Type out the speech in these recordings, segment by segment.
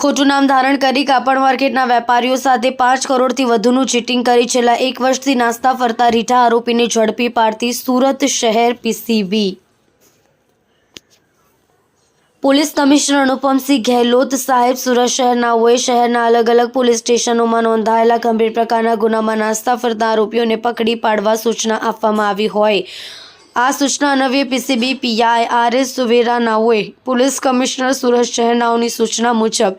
ખોટું નામ ધારણ કરી કાપડ માર્કેટના વેપારીઓ સાથે પાંચ કરોડથી વધુનું ચીટિંગ કરી છેલ્લા એક વર્ષથી નાસ્તા ફરતા રીઠા આરોપીને ઝડપી પાડતી સુરત શહેર PCB. Police commissioner Anupamsinh Gehlot સાહેબ સુરત શહેરના હોય શહેરના અલગ અલગ પોલીસ સ્ટેશનોમાં નોંધાયેલા ગંભીર પ્રકારના ગુનામાં નાસ્તા ફરતા આરોપીઓને પકડી પાડવા સૂચના આપવામાં આવી હોય. આ સૂચના અન્વયે PCB, PI R S Suvera, નાઓએ, police commissioner, Surat શહેરનાઓની સૂચના મુજબ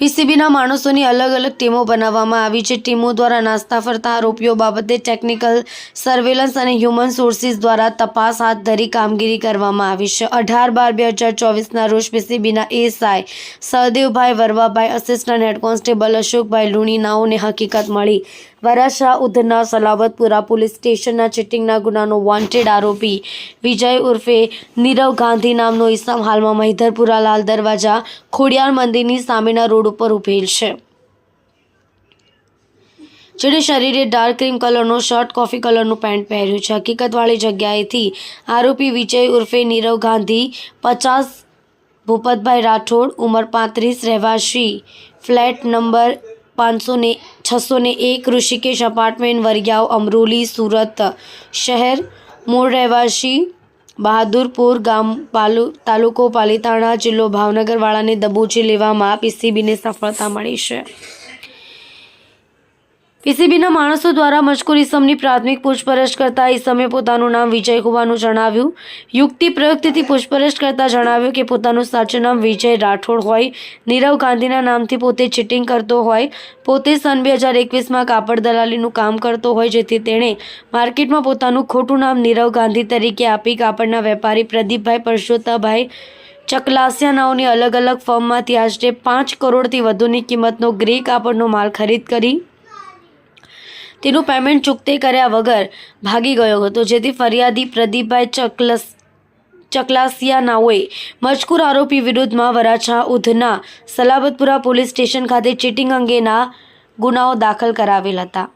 પીસીબીના માણસોની અલગ અલગ ટીમો બનાવવામાં આવી છે. ટીમો દ્વારા નાસ્તા ફરતા આરોપીઓ બાબતે ટેકનિકલ સર્વેલન્સ અને હ્યુમન સોર્સિસ દ્વારા તપાસ હાથ ધરી કામગીરી કરવામાં આવી છે. અઢાર બાર બે હજાર ચોવીસના રોજ પીસીબીના SI Sahdevbhai Varvabhai assistant head constable Ashokbhai લુણીનાઓને હકીકત મળી. વરાછા ઉધના સલાવતપુરા પોલીસ સ્ટેશનના ચીટિંગના ગુનાનો વોન્ટેડ આરોપી વિજય ઉર્ફે નીરવ ગાંધી નામનો ઇસમ હાલમાં મહિધરપુરા લાલ દરવાજા ખોડિયાર મંદિરની સામેના રોડ ઉપર ઉભેલ છે. જેણે શરીરે ડાર્ક ક્રીમ કલરનો શર્ટ કોફી કલરનું પેન્ટ પહેર્યું છે. હકીકતવાળી જગ્યાએથી આરોપી વિજય ઉર્ફે નીરવ ગાંધી, પચાસ ભૂપતભાઈ રાઠોડ, ઉંમર પાંત્રીસ, રહેવાસી, ફ્લેટ નંબર પાંચસો ને છસો ને એક ઋષિકેશ અપાર્ટમેન્ટ વરિયાવ અમરોલી, સુરત શહેર. મૂળ રહેવાસી બહાદુરપુર ગામ પાલુ, તાલુકો પાલીતાણા, જિલ્લો ભાવનગરવાળાને દબોચી લેવામાં પીસીબીને સફળતા મળી છે. પીસીબીના માણસો દ્વારા મજકૂર ઇસમની પ્રાથમિક પૂછપરછ કરતા ઇસમે પોતાનું નામ વિજય હોવાનું જણાવ્યું. યુક્તિ પ્રયુક્તિથી પૂછપરછ કરતા જણાવ્યું કે પોતાનું સાચું નામ વિજય રાઠોડ હોય, નીરવ ગાંધીના નામથી પોતે ચીટિંગ કરતો હોય, પોતે સન બે હજાર એકવીસમાં કાપડ દલાલીનું કામ કરતો હોય, જેથી તેણે માર્કેટમાં પોતાનું ખોટું નામ નીરવ ગાંધી તરીકે આપી કાપડના વેપારી પ્રદીપભાઈ પરસોત્તાભાઈ ચકલાસિયાનાઓની અલગ અલગ ફર્મમાંથી આશરે પાંચ કરોડથી વધુની કિંમતનો ગ્રે કાપડનો માલ ખરીદ કરી. તેનું પેમેન્ટ ચૂકતે કર્યા વગર ભાગી ગયો હતો. જેથી ફરિયાદી પ્રદીપભાઈ ચકલસ ચકલાસિયા નાઓએ મજકૂર આરોપી વિરુદ્ધમાં વરાછા ઉધના સલાબતપુરા પોલીસ સ્ટેશન ખાતે ચીટિંગ અંગેના ગુનાઓ દાખલ કરાવેલ હતા.